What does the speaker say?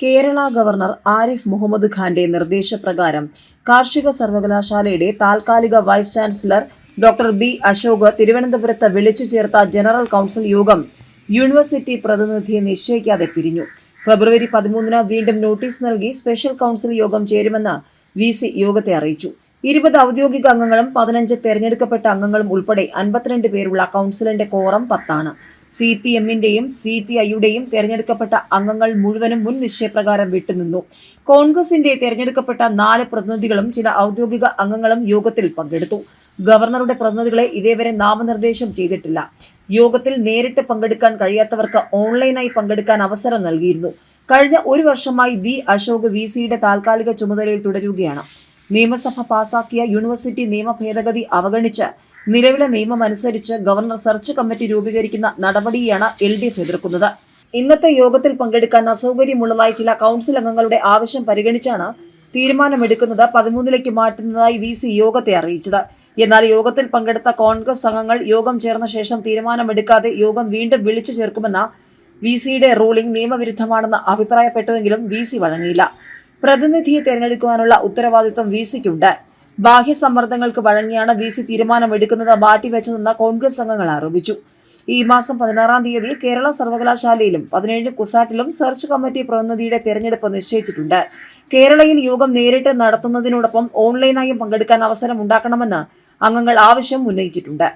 Kerala governor Arif Muhammad ഖാന്റെ നിർദ്ദേശപ്രകാരം കാർഷിക സർവകലാശാലയുടെ താൽക്കാലിക vice chancellor doctor B Ashok തിരുവനന്തപുരത്ത് വിളിച്ചു ചേർത്ത ജനറൽ കൗൺസിൽ യോഗം യൂണിവേഴ്സിറ്റി പ്രതിനിധിയെ നിശ്ചയിക്കാതെ പിരിഞ്ഞു. ഫെബ്രുവരി പതിമൂന്നിന് വീണ്ടും നോട്ടീസ് നൽകി സ്പെഷ്യൽ കൗൺസിൽ യോഗം ചേരുമെന്ന് വി സി യോഗത്തെ അറിയിച്ചു. ഇരുപത് ഔദ്യോഗിക അംഗങ്ങളും പതിനഞ്ച് തെരഞ്ഞെടുക്കപ്പെട്ട അംഗങ്ങളും ഉൾപ്പെടെ അൻപത്തിരണ്ട് പേരുള്ള കൗൺസിലിന്റെ കോറം പത്താണ്. സി പി എമ്മിന്റെയും സി പി ഐയുടെയും തെരഞ്ഞെടുക്കപ്പെട്ട അംഗങ്ങൾ മുഴുവനും മുൻ നിശ്ചയപ്രകാരം വിട്ടുനിന്നു. കോൺഗ്രസിന്റെ തെരഞ്ഞെടുക്കപ്പെട്ട നാല് പ്രതിനിധികളും ചില ഔദ്യോഗിക അംഗങ്ങളും യോഗത്തിൽ പങ്കെടുത്തു. ഗവർണറുടെ പ്രതിനിധികളെ ഇതേവരെ നാമനിർദ്ദേശം ചെയ്തിട്ടില്ല. യോഗത്തിൽ നേരിട്ട് പങ്കെടുക്കാൻ കഴിയാത്തവർക്ക് ഓൺലൈനായി പങ്കെടുക്കാൻ അവസരം നൽകിയിരുന്നു. കഴിഞ്ഞ ഒരു വർഷമായി ബി അശോക് വി സിയുടെ താൽക്കാലിക ചുമതലയിൽ തുടരുകയാണ്. നിയമസഭ പാസാക്കിയ യൂണിവേഴ്സിറ്റി നിയമ ഭേദഗതി അവഗണിച്ച് നിലവിലെ നിയമം അനുസരിച്ച് ഗവർണർ സെർച്ച് കമ്മിറ്റി രൂപീകരിക്കുന്ന നടപടിയാണ് എൽ ഡി എഫ് എതിർക്കുന്നത്. ഇന്നത്തെ യോഗത്തിൽ പങ്കെടുക്കാൻ അസൗകര്യമുള്ളതായി ചില കൗൺസിൽ അംഗങ്ങളുടെ ആവശ്യം പരിഗണിച്ചാണ് തീരുമാനമെടുക്കുന്നത് പതിമൂന്നിലേക്ക് മാറ്റുന്നതായി വി സി യോഗത്തെ അറിയിച്ചത്. എന്നാൽ യോഗത്തിൽ പങ്കെടുത്ത കോൺഗ്രസ് അംഗങ്ങൾ യോഗം ചേർന്ന ശേഷം തീരുമാനമെടുക്കാതെ യോഗം വീണ്ടും വിളിച്ചു ചേർക്കുമെന്ന വി സിയുടെ റൂളിംഗ് നിയമവിരുദ്ധമാണെന്ന് അഭിപ്രായപ്പെട്ടുവെങ്കിലും വി സി വഴങ്ങിയില്ല. പ്രതിനിധിയെ തിരഞ്ഞെടുക്കുവാനുള്ള ഉത്തരവാദിത്വം വി സിക്കുണ്ട്. ബാഹ്യ സമ്മർദ്ദങ്ങൾക്ക് വഴങ്ങിയാണ് വി സി തീരുമാനമെടുക്കുന്നത്. മാറ്റിവെച്ചതെന്ന് കോൺഗ്രസ് അംഗങ്ങൾ ആരോപിച്ചു. ഈ മാസം പതിനാറാം തീയതി കേരള സർവകലാശാലയിലും പതിനേഴ് കുസാറ്റിലും സെർച്ച് കമ്മിറ്റി പ്രതിനിധിയുടെ തെരഞ്ഞെടുപ്പ് നിശ്ചയിച്ചിട്ടുണ്ട്. കേരളയിൽ യോഗം നേരിട്ട് നടത്തുന്നതിനോടൊപ്പം ഓൺലൈനായും പങ്കെടുക്കാൻ അവസരം ഉണ്ടാക്കണമെന്ന് അംഗങ്ങൾ ആവശ്യം ഉന്നയിച്ചിട്ടുണ്ട്.